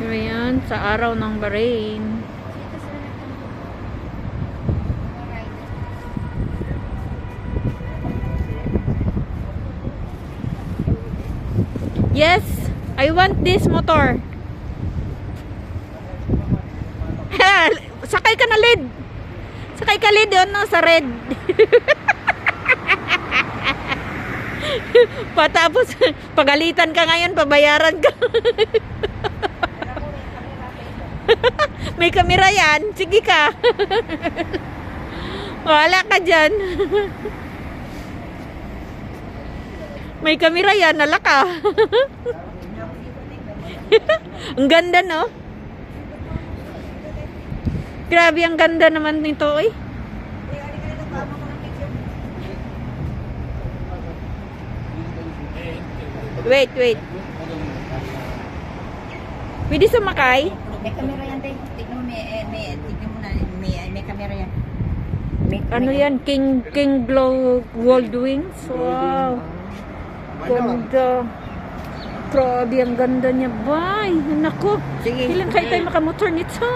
ngayon sa araw ng Bahrain. Yes, I want this motor. Sakay ka na lid. Sakay ka lid yun, no, sa red. Patapos, pagalitan ka ngayon, pabayaran ka. May kamera yan. Sige ka. Wala ka dyan. May kamera yan. Nala ka. ang ganda, no? Grabe, ang ganda naman nito, eh. Wait, wait. Pwede sumakay? May camera yan, te. Tignan mo, may, eh, may, tignan mo na, may, may camera yan. May, Ano may- yan? King King Glow Gold Wings? Wow. Ganda. Grabe, ang ganda niya. Bay, nako. Sige. Ilan kayo tayo makamotor nito?